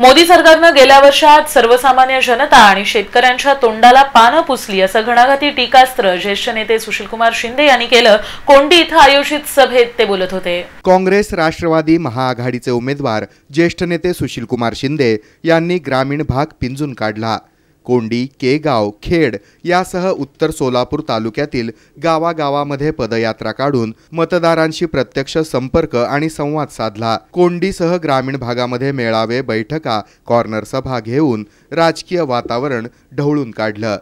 मोदी सरकारनं गेल्या वर्षात सर्वसामान्य जनता आणि शेतकऱ्यांच्या तोंडाला पानं पुसली असं घणाघाती टीकास्त्र ज्येष्ठ नेते सुशीलकुमार शिंदे यांनी केलं. कोंडी इथं आयोजित सभेत ते बोलत होते. काँग्रेस राष्ट्रवादी महाआघाडीचे उमेदवार ज्येष्ठ नेते सुशीलकुमार शिंदे यांनी ग्रामीण भाग पिंजून काढला. कोंडी केगाव खेड यासह उत्तर सोलापूर तालुक्यातील गावागावामध्ये पदयात्रा काढून मतदारांशी प्रत्यक्ष संपर्क आणि संवाद साधला. कोंडीसह ग्रामीण भागामध्ये मेळावे बैठका कॉर्नर सभा घेऊन राजकीय वातावरण ढवळून काढलं.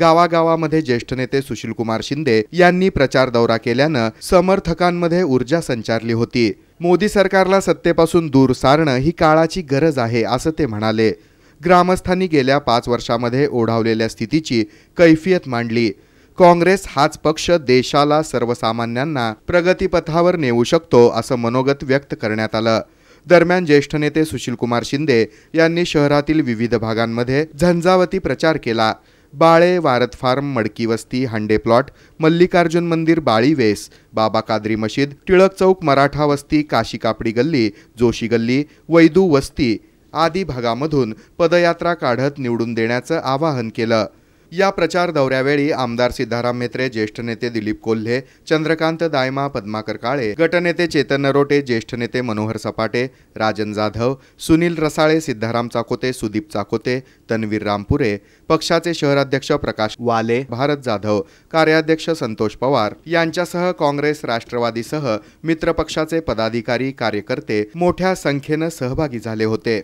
गावागावामध्ये ज्येष्ठ नेते सुशीलकुमार शिंदे यांनी प्रचार दौरा केल्यानं समर्थकांमध्ये ऊर्जा संचारली होती. मोदी सरकारला सत्तेपासून दूर सारणं ही काळाची गरज आहे असं ते म्हणाले. ग्रामस्थांनी गेल्या पाच वर्षामध्ये ओढावलेल्या स्थितीची कैफियत मांडली. काँग्रेस हाच पक्ष देशाला सर्वसामान्यांना प्रगतीपथावर नेऊ शकतो असं मनोगत व्यक्त करण्यात आलं. दरम्यान ज्येष्ठ नेते सुशीलकुमार शिंदे यांनी शहरातील विविध भागांमध्ये झंझावती प्रचार केला. बाळे वारद फार्म मडकी वस्ती हांडे प्लॉट मल्लिकार्जुन मंदिर बाळीवेस बाबा कादरी मशीद टिळक चौक मराठा वस्ती काशी कापडी गल्ली जोशी गल्ली वैदू वस्ती आदी भागामधून पदयात्रा काढत निवडून देण्याचं आवाहन केलं. या प्रचार दौऱ्यावेळी आमदार सिद्धाराम मेत्रे ज्येष्ठ नेते दिलीप कोल्हे चंद्रकांत दायमा पद्माकर काळे गटनेते चेतन नरोटे ज्येष्ठ नेते मनोहर सपाटे राजन जाधव सुनील रसाळे सिद्धाराम चाकोते सुदीप चाकोते तन्वीर रामपुरे पक्षाचे शहराध्यक्ष प्रकाश वाले भारत जाधव कार्याध्यक्ष संतोष पवार यांच्यासह काँग्रेस राष्ट्रवादीसह मित्रपक्षाचे पदाधिकारी कार्यकर्ते मोठ्या संख्येनं सहभागी झाले होते.